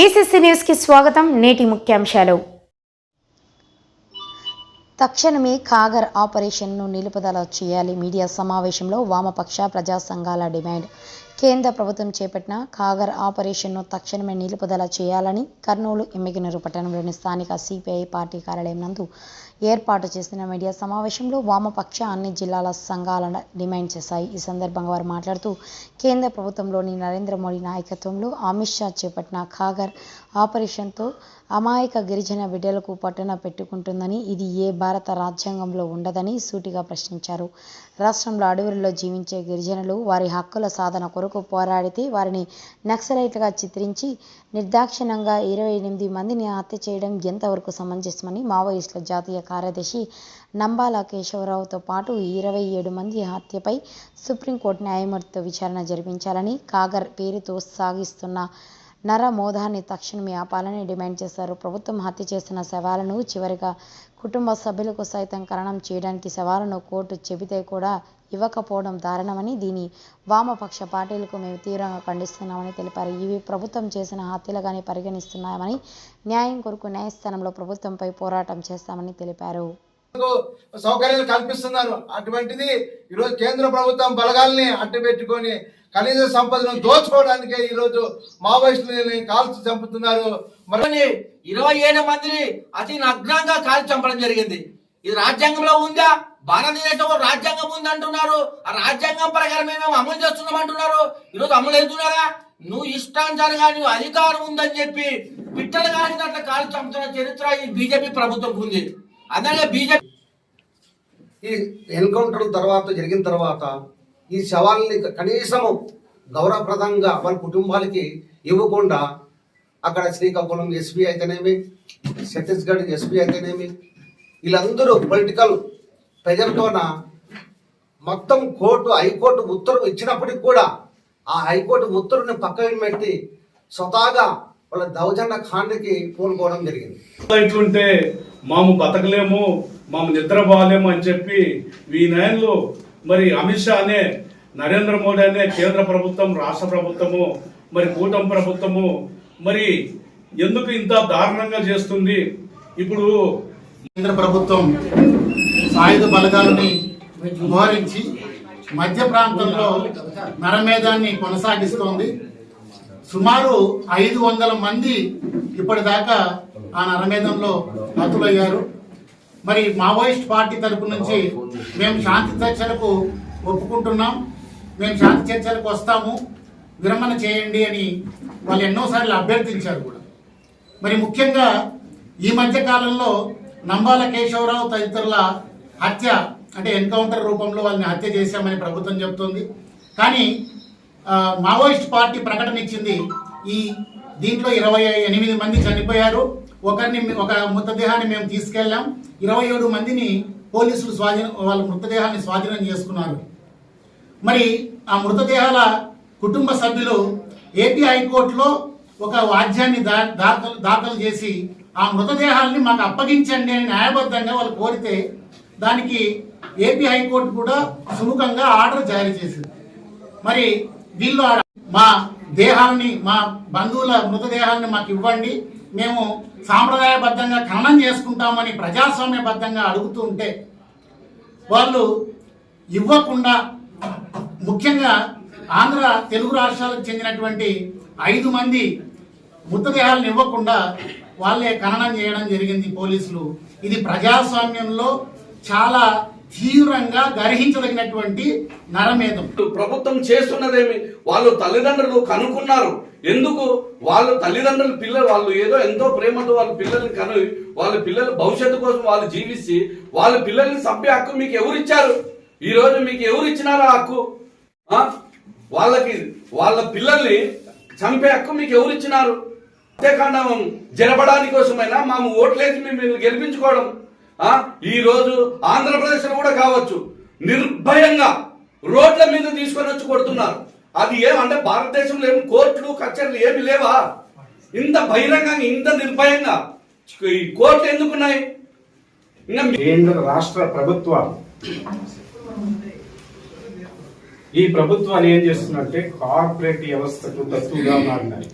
BCC న్యూస్కి స్వాగతం నేటి ముఖ్యాంశాలు. తక్షణమే ఖాగర్ ఆపరేషన్ను నిలుపుదల చేయాలి. మీడియా సమావేశంలో వామపక్ష ప్రజా సంఘాల డిమాండ్. కేంద్ర ప్రభుత్వం చేపట్టిన ఖాగర్ ఆపరేషన్ను తక్షణమే నిలుపుదల చేయాలని కర్నూలు ఎమ్మిగినూరు పట్టణంలోని స్థానిక సిపిఐ పార్టీ కార్యాలయం నందు ఏర్పాటు చేసిన మీడియా సమావేశంలో వామపక్ష అన్ని జిల్లాల సంఘాల డిమాండ్ చేశాయి. ఈ సందర్భంగా వారు మాట్లాడుతూ కేంద్ర ప్రభుత్వంలోని నరేంద్ర మోడీ నాయకత్వంలో అమిత్ షా చేపట్టిన ఖాగర్ ఆపరేషన్తో అమాయక గిరిజన బిడ్డలకు పట్టున పెట్టుకుంటుందని ఇది ఏ భారత రాజ్యాంగంలో ఉండదని సూటిగా ప్రశ్నించారు. రాష్ట్రంలో అడవులలో జీవించే గిరిజనులు వారి హక్కుల సాధన కొరకు పోరాడితే వారిని నక్సలైట్లుగా చిత్రించి నిర్దాక్షిణ్యంగా ఇరవై ఎనిమిది మందిని హత్య చేయడం ఎంతవరకు సమంజసమని మావోయిస్టుల జాతీయ కార్యదర్శి నంబాల కేశవరావుతో పాటు ఇరవై ఏడు మంది హత్యపై సుప్రీంకోర్టు న్యాయమూర్తితో విచారణ జరిపించాలని కాగర్ పేరుతో సాగిస్తున్న నరమోధాన్ని తక్షణమే ఆపాలని డిమాండ్ చేశారు. ప్రభుత్వం హత్య చేసిన శవాలను చివరిగా కుటుంబ సభ్యులకు సైతం ఖననం చేయడానికి శవాలను కోర్టు చెబితే కూడా ఇవ్వకపోవడం దారుణమని దీని వామపక్ష పార్టీలకు మేము తీవ్రంగా ఖండిస్తున్నామని తెలిపారు. ఇవి ప్రభుత్వం చేసిన హత్యలుగానే పరిగణిస్తున్నామని న్యాయం కొరకు న్యాయస్థానంలో ప్రభుత్వంపై పోరాటం చేస్తామని తెలిపారు. సౌకర్యాలు కల్పిస్తున్నారు. అటువంటిది ఈరోజు కేంద్ర ప్రభుత్వం బలగాల్ని అడ్డుపెట్టుకొని ఖనిజ సంపదను దోచుకోవడానికే ఈరోజు మావోయిస్టులని కాల్చి చంపుతున్నారు. మరి ఇరవై ఏడు మందిని అతి నగ్నంగా కాల్చి చంపడం జరిగింది. ఇది రాజ్యాంగంలో ఉందా? భారతదేశంలో రాజ్యాంగం ఉంది అంటున్నారు ఆ రాజ్యాంగం ప్రకారం మేము అమలు చేస్తున్నాం అంటున్నారు. ఈరోజు అమలు అవుతున్నారా? నువ్వు ఇష్టాంచాలు నువ్వు అధికారం ఉందని చెప్పి పిట్టలు కాని అట్లా కాలు చంపుతున్న చరిత్ర ఈ బీజేపీ ప్రభుత్వం ఉంది. అలాగే బీజేపీ ఈ ఎన్కౌంటర్ తర్వాత జరిగిన తర్వాత ఈ శవాల్ని కనీసము గౌరవప్రదంగా వాళ్ళ కుటుంబాలకి ఇవ్వకుండా అక్కడ శ్రీకాకుళం ఎస్పీ అయితేనేమి ఛత్తీస్గఢ్ ఎస్పీ అయితేనేమి వీళ్ళందరూ పొలిటికల్ ప్రజలతోన మొత్తం కోర్టు హైకోర్టు ఉత్తర్వు ఇచ్చినప్పటికి కూడా ఆ హైకోర్టు ఉత్తర్వుని పక్కన పెట్టి స్వతహాగా వాళ్ళ దౌర్జన్య ఖాండ్కి పూనుకోవడం జరిగింది. ఇట్లుంటే మాము బతకలేము మాము నిద్రపోలేము అని చెప్పి ఈ నెలలో మరి అమిత్ షా అనే నరేంద్ర మోడీ అనే కేంద్ర ప్రభుత్వం రాష్ట్ర ప్రభుత్వము మరి కూటమి ప్రభుత్వము మరి ఎందుకు ఇంత దారుణంగా చేస్తుంది? ఇప్పుడు కేంద్ర ప్రభుత్వం సాయుధ బలగాలని మోహరించి మధ్య ప్రాంతంలో నరమేధాన్ని కొనసాగిస్తోంది. సుమారు ఐదు వందల మంది ఇప్పటిదాకా ఆ నరమేధంలో హతులయ్యారు. మరి మావోయిస్ట్ పార్టీ తరపు నుంచి మేము శాంతి చర్చలకు ఒప్పుకుంటున్నాం. మేము శాంతి చర్చలకు వస్తాము. విరమణ చేయండి అని వాళ్ళు ఎన్నోసార్లు అభ్యర్థించారు కూడా. మరి ముఖ్యంగా ఈ మధ్య కాలంలో నంబాల కేశవరావు తదితరుల హత్య అంటే ఎన్కౌంటర్ రూపంలో వాళ్ళని హత్య చేశామని ప్రభుత్వం చెబుతోంది కానీ మావోయిస్ట్ పార్టీ ప్రకటన ఇచ్చింది ఈ దీంట్లో ఇరవై ఎనిమిది మంది చనిపోయారు. ఒకరిని ఒక మృతదేహాన్ని మేము తీసుకెళ్ళాం. ఇరవై ఏడు మందిని పోలీసులు స్వాధీనం వాళ్ళ మృతదేహాన్ని స్వాధీనం చేసుకున్నారు. మరి ఆ మృతదేహాల కుటుంబ సభ్యులు ఏపీ హైకోర్టులో ఒక వాద్యాన్ని దా దాఖలు దాఖలు చేసి ఆ మృతదేహాలని మాకు అప్పగించండి అని న్యాయబద్ధంగా వాళ్ళు కోరితే దానికి ఏపీ హైకోర్టు కూడా సుముఖంగా ఆర్డర్ జారీ చేసింది. మరి వీళ్ళు మా దేహాలని మా బంధువుల మృతదేహాలని మాకు ఇవ్వండి. మేము సాంప్రదాయబద్ధంగా ఖననం చేసుకుంటామని ప్రజాస్వామ్యబద్ధంగా అడుగుతుంటే వాళ్ళు ఇవ్వకుండా ముఖ్యంగా ఆంధ్ర తెలుగు రాష్ట్రాలకు చెందినటువంటి ఐదు మంది మృతదేహాలను ఇవ్వకుండా వాళ్ళే ఖననం చేయడం జరిగింది పోలీసులు. ఇది ప్రజాస్వామ్యంలో చాలా తీవ్రంగా గర్హించదగినటువంటి నరమేధం. ప్రభుత్వం చేస్తున్నదేమి? వాళ్ళు తల్లిదండ్రులు కనుక్కున్నారు. ఎందుకు? వాళ్ళు తల్లిదండ్రులు పిల్లలు వాళ్ళు ఏదో ఎంతో ప్రేమతో వాళ్ళ పిల్లల్ని కను వాళ్ళ పిల్లల భవిష్యత్తు కోసం వాళ్ళు జీవించి వాళ్ళ పిల్లల్ని చంపే హక్కు మీకు ఎవరు ఇచ్చారు ఈ రోజు మీకు ఎవరు ఇచ్చినారు ఆ హక్కు? వాళ్ళకి వాళ్ళ పిల్లల్ని చంపే హక్కు మీకు ఎవరు ఇచ్చినారు హత్యాకాండం జరపడానికి కోసమైనా మాము ఓట్లేసి మిమ్మల్ని గెలిపించుకోవడం. ఈరోజు ఈ రోజు కూడా కావచ్చు. నిర్భయంగా రోడ్ల మీద తీసుకొని వచ్చి కొడుతున్నారు. అది ఏమంటే భారతదేశంలో ఏమి కోర్టులు కచేరీలు ఏమి లేవా? ఇంత బహిరంగంగా ఇంత నిర్భయంగా. ఈ కోర్టులు ఎందుకున్నాయి? ఇంకా కేంద్ర రాష్ట్ర ప్రభుత్వాలు. ఈ ప్రభుత్వాలు ఏం చేస్తున్నట్టే కార్పొరేట్ వ్యవస్థకు తత్తుగా మారినాయి.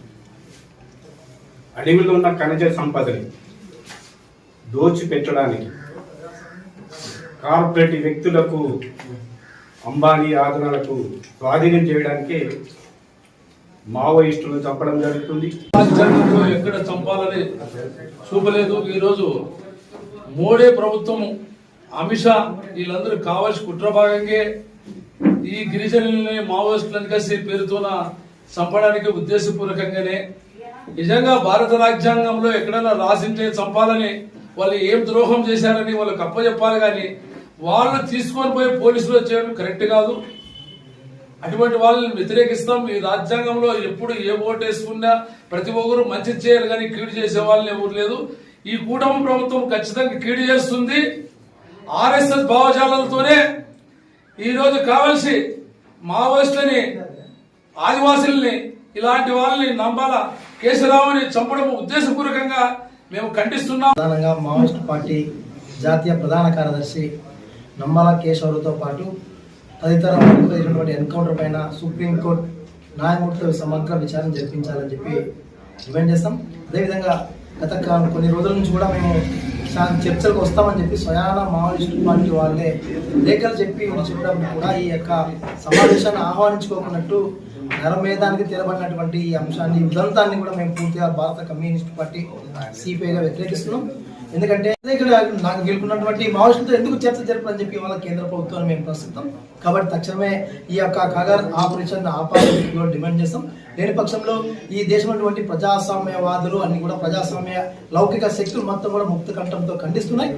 అడవిలో ఉన్న ఖనిజ సంపదని. దోచిపెట్టడానికి కార్పొరేట్ వ్యక్తులకు అంబానీ ఆదరణలకు స్వాధీనం చేయడానికి మావోయిస్టులను చంపడం జరుగుతుంది. ఎక్కడ చంపాలని చూపలేదు. ఈరోజు మోడీ ప్రభుత్వం అమిత్ షా వీళ్ళందరూ కావాల్సి కుట్ర భాగంగా ఈ గిరిజనుల్ని మావోయిస్టులను కలిసి పేరుతోన చంపడానికి ఉద్దేశపూర్వకంగానే నిజంగా భారత రాజ్యాంగంలో ఎక్కడైనా రాసింటే చంపాలని వాళ్ళు ఏం ద్రోహం చేశారని వాళ్ళకి అప్పచెప్పాలి కానీ వాళ్ళని తీసుకొని పోయి పోలీసులు చేయడం కరెక్ట్ కాదు. అటువంటి వాళ్ళని వ్యతిరేకిస్తాం. ఈ రాజ్యాంగంలో ఎప్పుడు ఏ ఓటు వేసుకున్నా ప్రతి ఒక్కరు మంచి చేయాలి కానీ కీడు చేసే వాళ్ళని ఎవరు లేదు. ఈ కూటమి ప్రభుత్వం ఖచ్చితంగా కీడు చేస్తుంది. ఆర్ఎస్ఎస్ భావజాలతోనే ఈరోజు కావలసి మావోయిస్టులని ఆదివాసుల్ని ఇలాంటి వాళ్ళని నంబాల కేశరావుని చంపడం ఉద్దేశపూర్వకంగా మేము ఖండిస్తున్నాం. ప్రధానంగా మావోయిస్ట్ పార్టీ జాతీయ ప్రధాన కార్యదర్శి నమ్మాల కేశవరుతో పాటు తదితర జరిగినటువంటి ఎన్కౌంటర్ పైన సుప్రీంకోర్టు న్యాయమూర్తులు సమగ్ర విచారణ జరిపించాలని చెప్పి డిమాండ్ చేస్తాం. అదేవిధంగా గత కొన్ని రోజుల నుంచి కూడా మేము చర్చలకు వస్తామని చెప్పి స్వయాన మావోయిస్టు పార్టీ వాళ్ళే లేఖలు చెప్పి చెప్పడం కూడా ఈ యొక్క సమావేశాన్ని ఆహ్వానించుకోకున్నట్టు నరమేధానికి తెలబడినటువంటి ఈ అంశాన్ని ఉదంతాన్ని కూడా మేము పూర్తిగా భారత కమ్యూనిస్ట్ పార్టీ సిపిఐగా వ్యతిరేకిస్తున్నాం. ఎందుకంటే ఇక్కడ నాకు గెలుపున్నటువంటి మావోయిస్టులతో ఎందుకు చర్చ జరపని చెప్పి వాళ్ళ కేంద్ర ప్రభుత్వాన్ని మేము ప్రస్తుతం కాబట్టి తక్షణమే ఈ యొక్క కాగర్ ఆపరేషన్ ఆపాలని కూడా డిమాండ్ చేస్తాం. లేని పక్షంలో ఈ దేశంలోటువంటి ప్రజాస్వామ్యవాదులు అన్ని కూడా ప్రజాస్వామ్య లౌకిక శక్తులు మొత్తం కూడా ముక్త కంఠంతో ఖండిస్తున్నాయి.